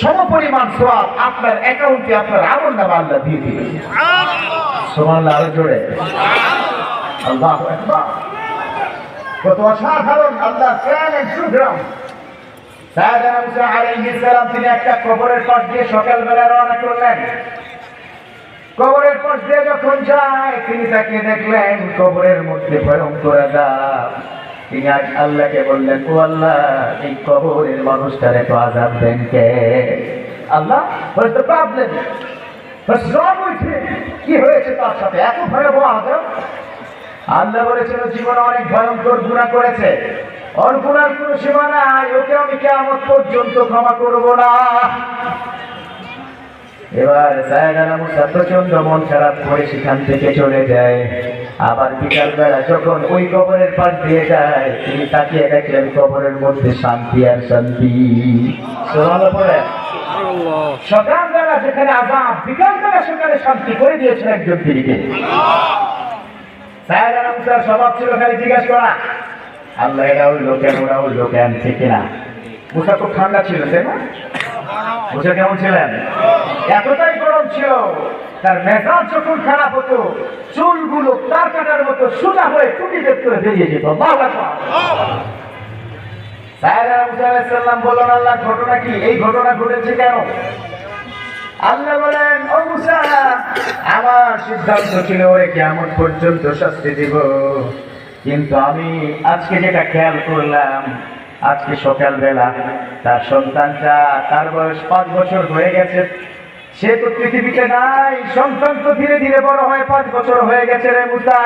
সমপরিমাণ সোয়াব আপনার অ্যাকাউন্টে আপনার আমল নামা আল্লাহ দিয়ে দিবে সোমান আরও জোরে। আল্লাহ কত অসাধারণ আল্লাহ সুগ্রাম। তিনি একটা কবরের পাশ দিয়ে সকালবেলা রওনা করলেন। কবরের পাশ দিয়ে যখন যায়, তিনি তাকে দেখলেন, কবরের মধ্যে ভয়ঙ্কর তিনি আল্লাহকে বললেন, ও আল্লাহ, এই কবরের মানুষটার এত আজাব দেন কে? আল্লাহ the problem what's wrong with him. কি হয়েছে তার সাথে? এত ভয়াবহ আজাব? আল্লাহ বলেছিল, জীবনে অনেক ভয়ঙ্কর গুণা করেছে। ওর গুণার কোনো সীমা নাই। ওকে আমি কেমন পর্যন্ত ক্ষমা করব না। এবার সায়দানা মুসা প্রচণ্ড মন খারাপ করে সেখান থেকে চলে যায়। আবার বিকাল বেলা যখন ওই কবরের পাশ দিয়ে যায়, তিনি তাকিয়ে দেখলেন কবরের মধ্যে শান্তি আর শান্তি। সকালবেলা যেখানে আজাব বিকালবেলা সেখানে শান্তি করে দিয়েছেন একজন স্বভাব ছিল করা ওরা না ঠান্ডা ছিল, তাই না? মুসা কেমন ছিলেন? এতটাই গরম ছিল তার মেজাজ যখন খারাপ হতো, চুলগুলো তার কাটার মতো সোজা হয়ে টুটি বের করে বেরিয়ে যেত। আল্লাহ ঘটনা কি? এই ঘটনা ঘটেছে কেন? বলেন আমার সিদ্ধান্ত ছিল ওরে কেমন পর্যন্ত শাস্তি দিব। কিন্তু আমি আজকে যেটা খেয়াল করলাম, আজকে সকালবেলা তার সন্তানটা তার বয়স পাঁচ বছর হয়ে গেছে। সে তো পৃথিবীতে নাই, সন্তান তো ধীরে ধীরে বড় হয়, পাঁচ বছর হয়ে গেছে রে মুসা।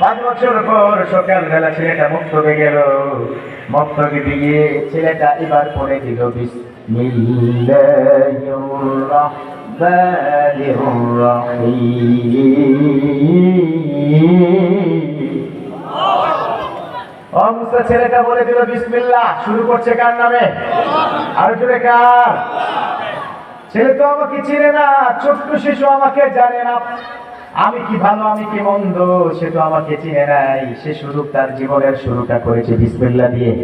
পাঁচ বছর পর সকালবেলা ছেলেটা মক্তবে গেল। মক্তবে দিয়ে ছেলেটা এবার পড়ে দিল ছেলেটা বলে দিল, বিসমিল্লাহ। শুরু করছে কার নামে? আর জুড়ে কার? ছেলে তো আমাকে চিনে না, ছোট্ট শিশু আমাকে জানে না। আমি কি ভালো, আমি কি মন্দ, সে তো আমাকে চিনে নাই। সে শুরু তার জীবনের শুরুটা করেছে, বিসমিল্লাহ দিয়ে।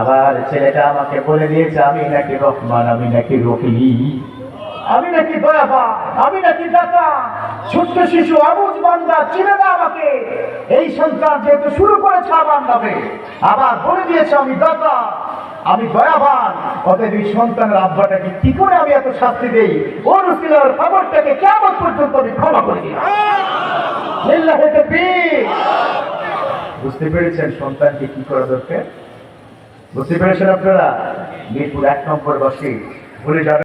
আবার ছেলেটা আমাকে বলে দিয়েছে, আমি নাকি রহমান, আমি নাকি রফি আমি নাকি দয়াবা আমি নাকি দাতা। ছোট্ট শিশু আবুজ বান্দা, চিনে না আমাকে। এই সন্তান যেহেতু শুরু করেছে আমার নামে, আবার বলে দিয়েছে, আমি দাতা। আমি দয়াবান। অতএব এই সন্তানের আব্বাটাকে কি করে আমি এত শাস্তি দেই? ওর উসিলার খবরটাকে কেমন পর্যন্ত আমি ক্ষমা করে দিই বুঝতে পেরেছেন সন্তানকে কি করা দরকার? বুঝতে পেরেছেন আপনারা? মিরপুর এক নম্বর বসে ভুলে যাবেন